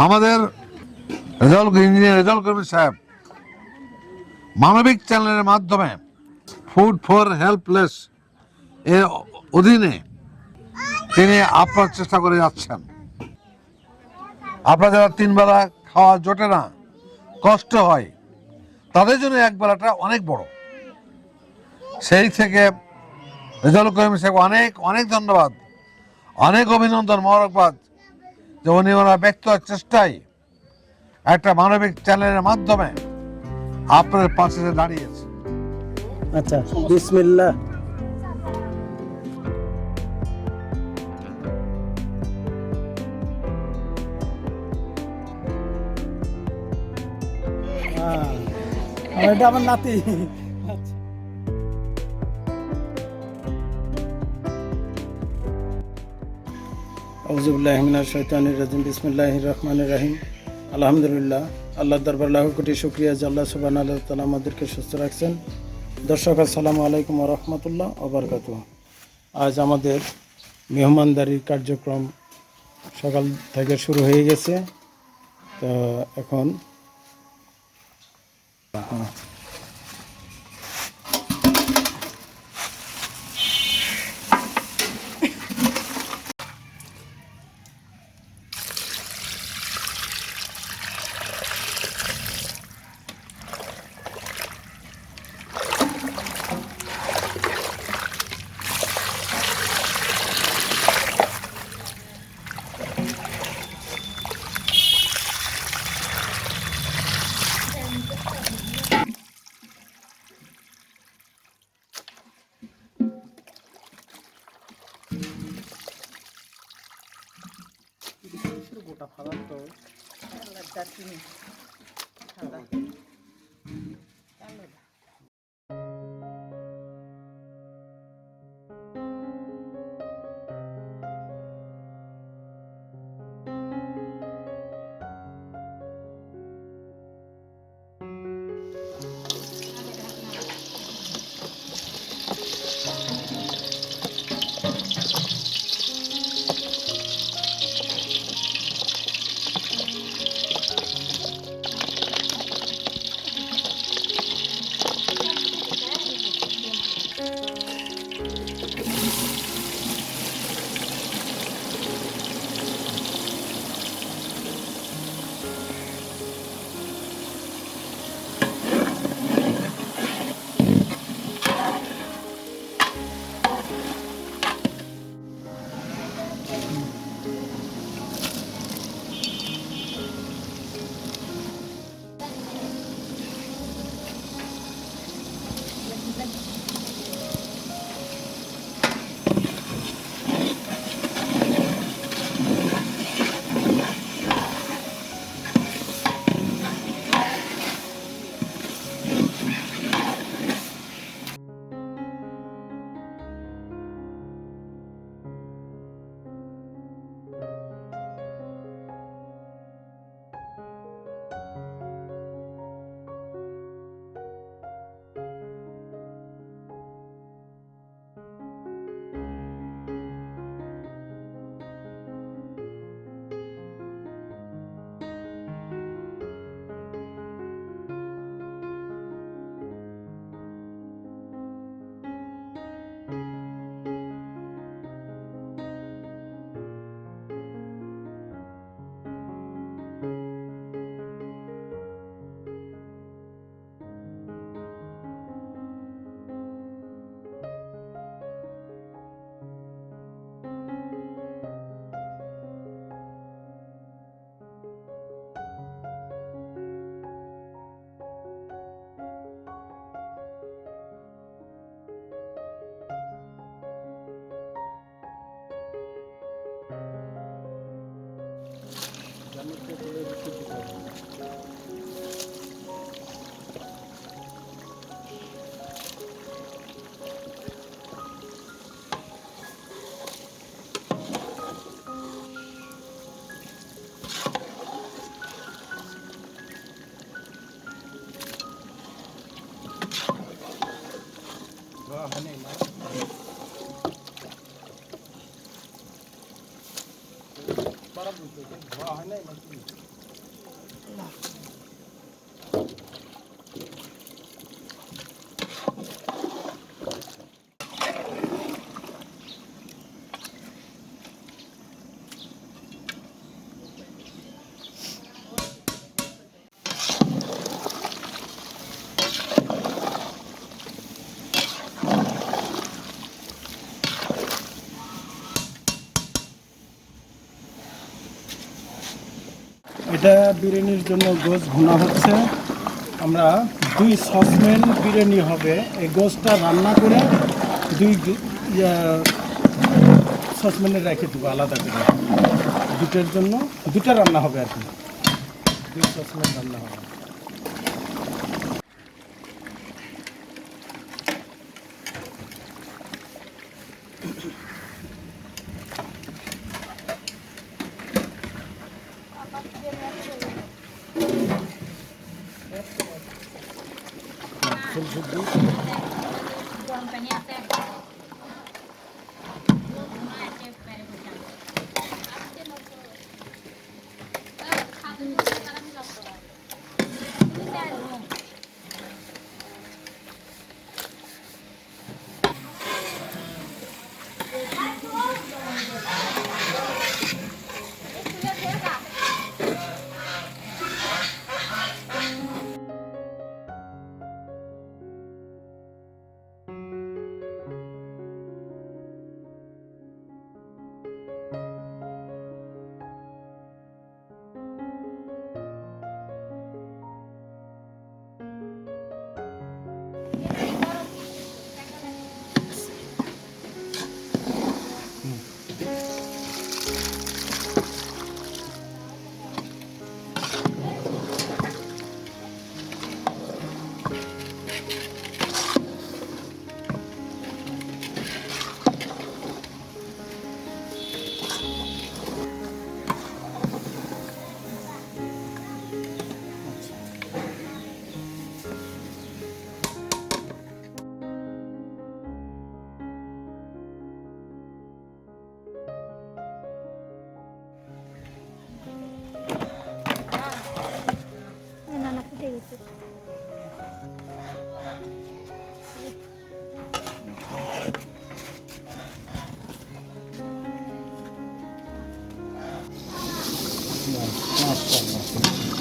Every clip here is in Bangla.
আমাদের রেজাল্ট ইঞ্জিনিয়ার রেজাল্ট কর্মী সাহেব, মানবিক চ্যানেলের মাধ্যমে ফুড ফর হেল্পলেস এর অধীনে তিনি আপনার চেষ্টা করে যাচ্ছেন। আপনার যারা তিনবেলা খাওয়া জোটে না, কষ্ট হয়, তাদের জন্য এক বেলাটা অনেক বড়। সেই থেকে রেজাল্ট কর্মী সাহেব অনেক অনেক ধন্যবাদ, অনেক অভিনন্দন মোবারকবাদ যে উনি ওনার ব্যক্ত চেষ্টায় একটা মানবিক চ্যানেলের মাধ্যমে আপনার পাশে দাঁড়িয়েছে। আচ্ছা বিসমিল্লাহ। এটা আমার নাতি। আউজুবিল্লাহ হিমিনার শৈতানির রাজিম বিসমিল্লাহ রহমান রাহিম। আলহামদুলিল্লাহ আল্লাহ দরবার লাখ কোটি শুক্রিয়া যে আল্লাহ সুবান আল্লাহ তালা আমাদেরকে সুস্থ রাখছেন। দর্শক, আসসালামু আলাইকুম রহমতুল্লাহ অবরকাত আজ আমাদের মেহমানদারির কার্যক্রম সকাল থেকে শুরু হয়ে গেছে। তো এখন সাদা ফালাম তো হয় নাই এটা বিরিয়ানির জন্য গোস ভুনা হচ্ছে। আমরা দুই সসম্যান বিরিয়ানি হবে। এই গোসটা রান্না করে দুই সসম্যানে রেখে দেবো আলাদা করে। দুটোর জন্য দুটো রান্না হবে আর কি। দুই সসম্যান রান্না হবে।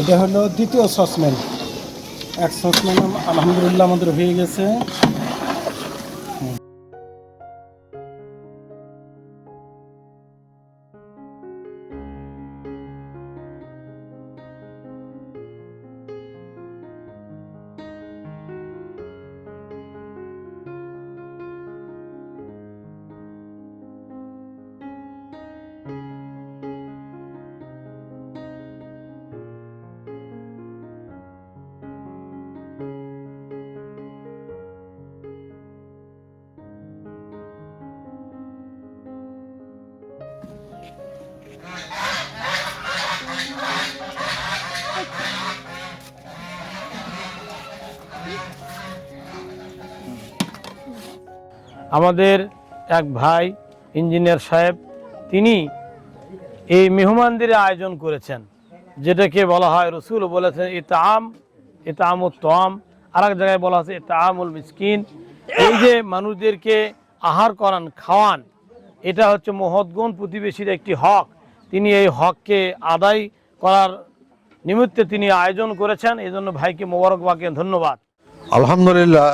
এটা হলো দ্বিতীয় সসম্যান। এক সসম্যান আলহামদুলিল্লাহ আমাদের হয়ে গেছে। আমাদের এক ভাই ইঞ্জিনিয়ার সাহেব, তিনি এই মেহমানদের আয়োজন করেছেন, যেটাকে বলা হয়, রসুল বলেছেন ইতাম ইতামুত তম আর এক জায়গায় বলা হচ্ছে ইতামুল মিসকিন। এই যে মানুষদেরকে আহার করান, খাওয়ান, এটা হচ্ছে মহৎগুণ প্রতিবেশীর একটি হক। তিনি এই হককে আদায় করার নিমিত্তে তিনি আয়োজন করেছেন। এই জন্য ভাইকে মোবারকবাকে ধন্যবাদ। আলহামদুলিল্লাহ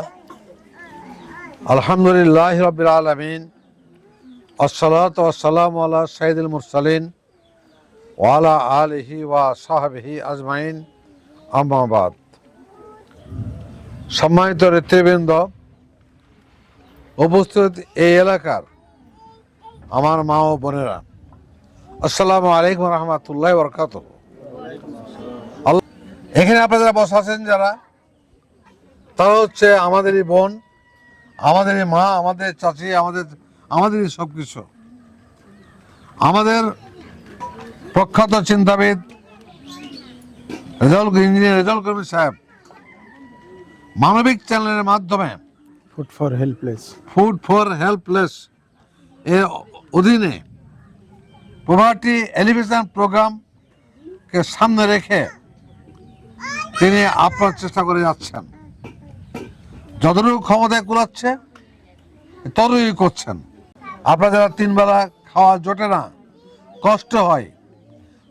আলহামদুলিল্লাহ রবিল আলমিন, আসসালাত আসসালাম আল্লাহ সাইদুল মুরসালিন ওয়ালা আলহি ওয়া সাহাবিহি আজমাইন। আহমাবাদ সম্মানিত নেতৃবৃন্দ, উপস্থিত এই এলাকার আমার মা ও বোনেরা, আসসালামু আলাইকুম রহমতুল্লাহ বরকাত এখানে আপনারা বসা আছেন যারা? তারা হচ্ছে আমাদেরই বোন আমাদেরই মা আমাদের চাচি আমাদের আমাদেরই সব কিছু আমাদের প্রখ্যাত চিন্তাবিদ রেজাউল ইঞ্জিনিয়ার রেজাউল কর্মী সাহেব মানবিক চ্যানেলের মাধ্যমে food for helpless food for helpless এর অধীনে পোভার্টি এলিভেশন প্রোগ্রাম কে সামনে রেখে তিনি আপনার চেষ্টা করে যাচ্ছেন। যতটুকু ক্ষমতায় কুলাচ্ছে, ততটুকুই করছেন। আপনার যারা তিন বেলা খাওয়া জোটে না, কষ্ট হয়,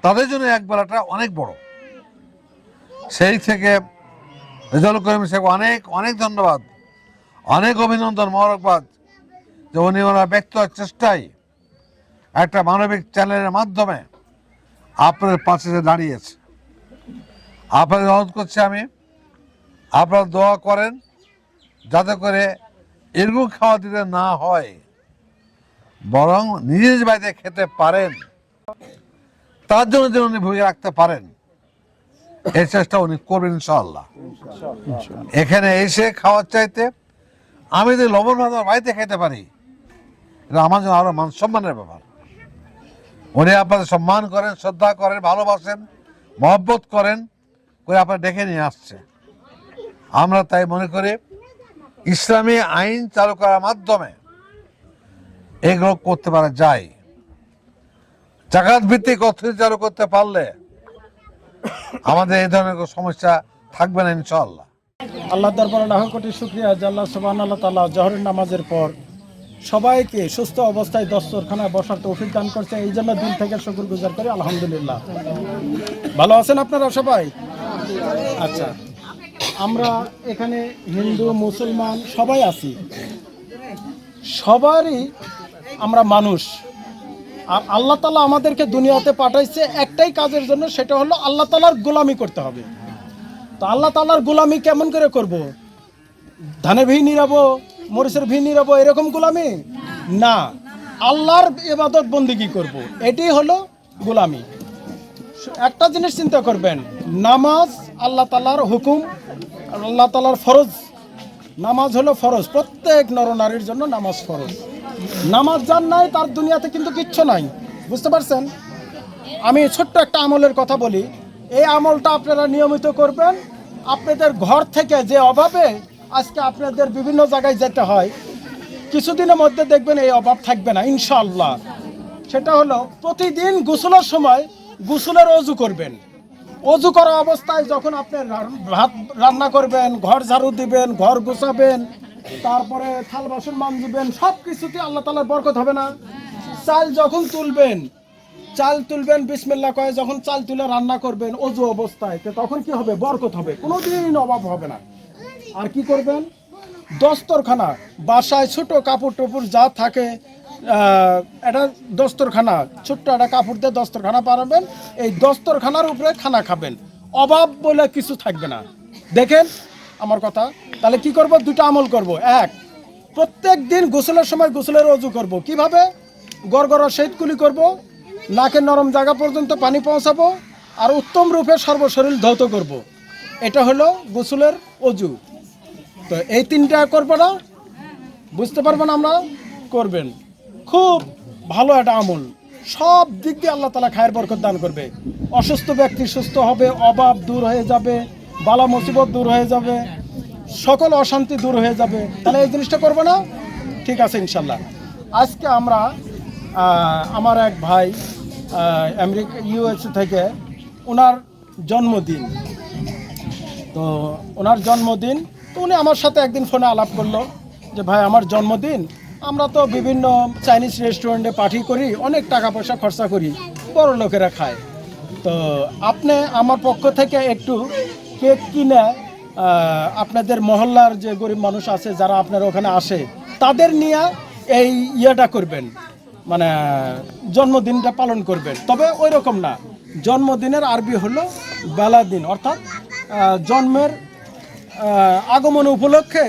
তাদের জন্য এক বেলাটা অনেক বড়। সেই থেকে রেজাউল করিম সাহেব অনেক অনেক ধন্যবাদ, অনেক অভিনন্দন মহরকবাদ যে উনি ওনার ব্যক্ত চেষ্টায় একটা মানবিক চ্যানেলের মাধ্যমে আপনাদের পাশে দাঁড়িয়েছে। আপনাদের অনুরোধ করছি আমি, আপনারা দোয়া করেন যাতে করে এরকম খাওয়া দিতে না হয়, বরং নিজ নিজ বাড়িতে খেতে পারেন, তার জন্য যেন উনি ভূমিকা রাখতে পারেন, এই চেষ্টা উনি করবেন ইনশাআল্লাহ। এখানে এসে খাওয়ার চাইতে আমি যদি লবণ ভাত বাড়িতে খেতে পারি, এটা আমার জন্য আরও মান সম্মানের ব্যাপার। উনি আপনাদের সম্মান করেন, শ্রদ্ধা করেন, ভালোবাসেন, মহব্বত করেন, করে আপনার ডেকে নিয়ে আসছে। আমরা তাই মনে করি ইসলামী আইন চালু করার মাধ্যমে এগুলো করতে পারা যায়। জাকাত ভিত্তিক অর্থনীতি চালু করতে পারলে আমাদের এই ধরনের সমস্যা থাকবে না, ইনশাআল্লাহ। আল্লাহ দরবারে লাখ কোটি শুক্রিয়া যে আল্লাহ আল্লাহ তালা জহরের নামাজের পর সবাইকে সুস্থ অবস্থায় দস্তরখানায় বসার তৌফিক দান করছে। এই জন্য দিল থেকে শুকুর গুজার করি, আলহামদুলিল্লাহ। ভালো আছেন আপনারা সবাই? আচ্ছা। আমরা এখানে হিন্দু, মুসলমান সবাই আছি। সবারই আমরা মানুষ। আর আল্লাহ তালা আমাদেরকে দুনিয়াতে পাঠাইছে একটাই কাজের জন্য, সেটা হলো আল্লাহ তালার গোলামি করতে হবে। তো আল্লাহ তালার গোলামি কেমন করে করব? ধানে ভি নিরাবো, মরিচের ভি নিরাবো, এরকম গোলামি? না। আল্লাহর এবাদত বন্দিগি করব। এটি হলো গোলামি। একটা জিনিস চিন্তা করবেন, নামাজ আল্লাহ তালার হুকুম আল্লাহ তালার ফরজ। নামাজ হলো ফরজ। প্রত্যেক নরনারীর জন্য নামাজ ফরজ। নামাজ যার নাই, তার দুনিয়াতে কিন্তু কিচ্ছু নাই। বুঝতে পারছেন? আমি ছোট্ট একটা আমলের কথা বলি। এই আমলটা আপনারা নিয়মিত করবেন। আপনাদের ঘর থেকে যে অভাবে আজকে আপনাদের বিভিন্ন জায়গায় যেতে হয়, কিছুদিনের মধ্যে দেখবেন এই অভাব থাকবে না ইনশাল্লাহ সেটা হলো প্রতিদিন গোসলের সময় গোসলের অজু করবেন। অজু করা অবস্থায় যখন আপনি ভাত রান্না করবেন, ঘর ঝাড়ু দিবেন, ঘর গোছাবেন, তারপরে থাল বাসন মানজিবেন সব কিছুতে আল্লাহ তালার বরকত হবে না। চাল যখন তুলবেন, চাল তুলবেন বিসমিল্লা কয়ে যখন চাল তুলে রান্না করবেন অজু অবস্থায়, তো তখন কি হবে? বরকত হবে কোনো কোনোদিন অভাব হবে না। আর কি করবেন? দস্তরখানা, বাসায় ছোট কাপড় টুপুর যা থাকে এটা দস্তরখানা, ছোট্ট একটা কাপড় দিয়ে দস্তরখানা পারবেন। এই দস্তরখানার উপরে খানা খাবেন। অভাব বলে কিছু থাকবে না। দেখেন আমার কথা। তাহলে কি করব? দুটো আমল করব। এক, প্রত্যেক দিন গোসলের সময় গোসলের অজু করব। কীভাবে? গড়গড়া শীতকুলি করব। নাকের নরম জায়গা পর্যন্ত পানি পৌঁছাবো। আর উত্তম রূপে সর্বশরীর ধৌত করব। এটা হলো গোসলের অজু। তো এই তিনটা করব না? বুঝতে পারবেন আমরা? করবেন। খুব ভালো একটা আমল। সব দিক দিয়ে আল্লাহ তালা খায়ের বরকত দান করবে। অসুস্থ ব্যক্তি সুস্থ হবে অভাব দূর হয়ে যাবে, বালা মুসিবত দূর হয়ে যাবে, সকল অশান্তি দূর হয়ে যাবে। তাহলে এই জিনিসটা করব না? ঠিক আছে ইনশাল্লাহ আজকে আমরা আমার এক ভাই আমেরিকা ইউএসএ থেকে ওনার জন্মদিন। তো ওনার জন্মদিন, তো উনি আমার সাথে একদিন ফোনে আলাপ করল যে, ভাই, আমার জন্মদিন? আমরা তো বিভিন্ন চাইনিজ রেস্টুরেন্টে পার্টি করি, অনেক টাকা পয়সা খরচা করি, বড় লোকেরা খায়। তো আপনি আমার পক্ষ থেকে একটু কেক কিনে আপনাদের মহল্লার যে গরিব মানুষ আছে, যারা আপনার ওখানে আসে, তাদের নিয়ে এই ইয়েটা করবেন। মানে জন্মদিনটা পালন করবেন। তবে ওই রকম না, জন্মদিনের আরবি হলো বেলা দিন অর্থাৎ জন্মের আগমন উপলক্ষে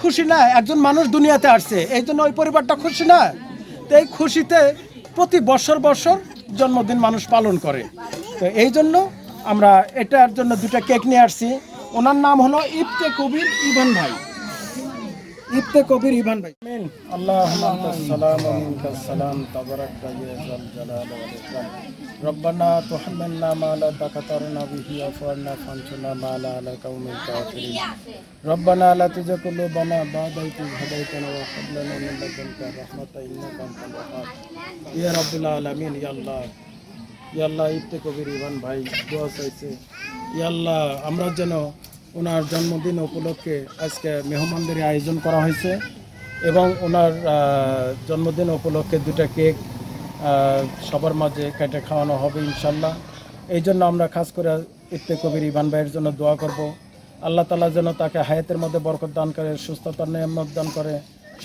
খুশি না, একজন মানুষ দুনিয়াতে আসছে, এই জন্য ওই পরিবারটা খুশি না। তো এই খুশিতে প্রতি বছর বছর জন্মদিন মানুষ পালন করে। তো এই জন্য আমরা এটার জন্য দুটা কেক নিয়ে আসছি। ওনার নাম হলো ইফতে কবির ইভান ভাই। ইফতে কবির ইভান ভাই। আমিন। আল্লাহুম্মা আনতাস সালাম ওয়া সালাম তাবারাকতা ইয়া যাল জালাল ওয়াল ইকরাম। রব্বানা তুহাম্মিলনা মা লা তাকাতা লানা বিহি ওয়াফারনা ফানসুরনা মা লা আলা কাউমিল কাফিরিন। রব্বানা লা তুযিগ কুলুবানা বা'দা ইয হাদাইতানা ওয়া হাব লানা মিন লাদুনকা রাহমাতান ইন্নাকা আনতাল ওয়াহ্হাব ইয়া আলামিন, ইয়া আল্লাহ। ইয়াল্লাহ ইফতে কবির ইভান ভাই, দোয়া চাইছে। ইয়াল্লাহ আমরা যেন ওনার জন্মদিন উপলক্ষে আজকে মেহমানদের আয়োজন করা হয়েছে এবং ওনার জন্মদিন উপলক্ষে দুটা কেক সবার মাঝে কেটে খাওয়ানো হবে ইনশাল্লাহ। এই জন্য আমরা খাস করে ইফতে কবির ইমান ভাইয়ের জন্য দোয়া করব। আল্লাহ তালা যেন তাকে হায়াতের মধ্যে বরকত দান করে, সুস্থতার নিয়ামত দান করে,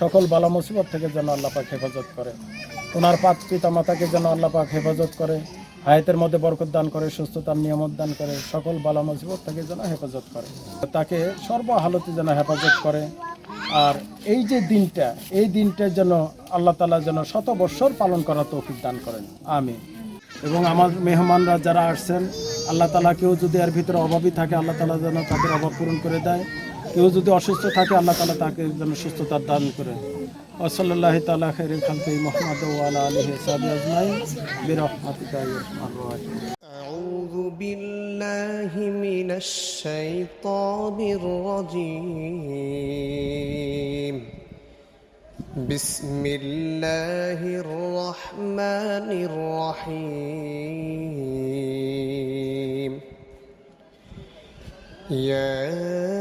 সকল বালা মুসিবত থেকে যেন আল্লাহ পাক হেফাজত করে। ওনার পাক পিতা মাতাকে যেন আল্লাহ পাক হেফাজত করে। হায়াতের মধ্যে বরকত দান করে, সুস্থতার নিয়ামত দান করে, সকল বালা মুসিবত তাকে যেন হেফাজত করে। তাকে সর্বহালতে যেন হেফাজত করে। আর এই যে দিনটা, এই দিনটা যেন আল্লাহ তালা যেন শত বৎসর পালন করা তৌফিক দান করেন। আমি এবং আমার মেহমানরা যারা আসছেন, আল্লাহ তালা কেউ যদি এর ভিতরে অভাবই থাকে, আল্লাহ তালা যেন তাদের অভাব পূরণ করে দেয়। কেউ যদি অসুস্থ থাকে, আল্লাহ তালা তাকে যেন সুস্থতার দান করে। وصلى الله تعالى خير الخلق محمد وعلى آله وصحبه أجمعين. برحمتك يا أرحم الراحمين. أعوذ بالله من الشيطان الرجيم. بسم الله الرحمن الرحيم. يا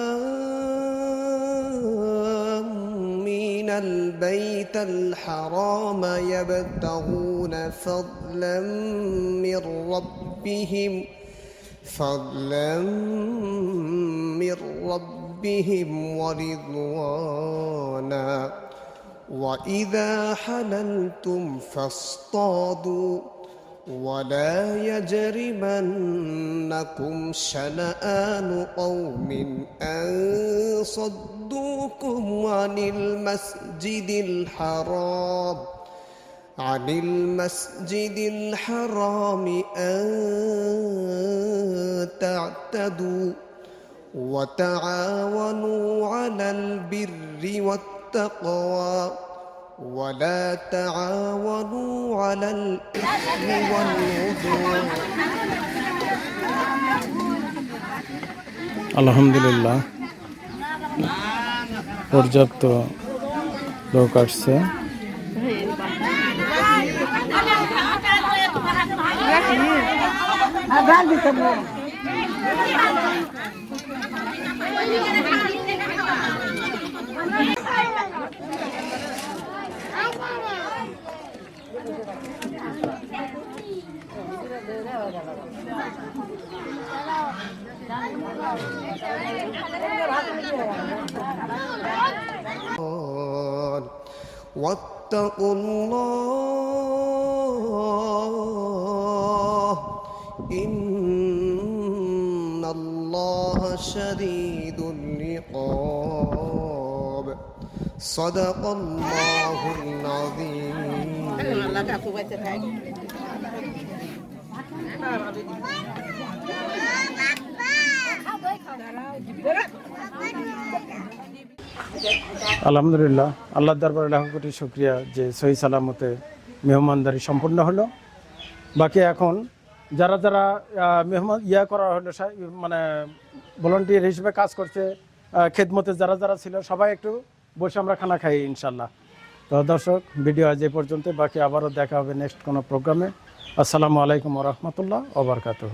البيت الحرام يبتغون فضلا من ربهم فضلا من ربهم ورضوانا. وإذا حللتم فاصطادوا ولا يجرمنكم شنآن قوم أن صدوكم عن المسجد الحرام عن المسجد الحرام أن تعتدوا وتعاونوا على البر والتقوى ولا تعاونوا على الإثم والعدوان. الحمد لله. পর্যাপ্ত লোক আসছে واتقوا الله إن الله شديد العقاب. صدق الله العظيم. আলহামদুলিল্লাহ আল্লাহ দরবার লাখ কোটি শুক্রিয়া যে সহি সালামতে মেহমানদারি সম্পূর্ণ হলো। বাকি এখন যারা যারা মেহমান ইয়া করা হলো মানে ভলান্টিয়ার হিসেবে কাজ করছে খেদমতে যারা যারা ছিল, সবাই একটু বসে আমরা খানা খাই ইনশাল্লাহ তো দর্শক, ভিডিও আজ এই পর্যন্ত বাকি আবারও দেখা হবে নেক্সট কোনো প্রোগ্রামে আসসালামু আলাইকুম রহমতুল্লাহ ওবরকাতুহ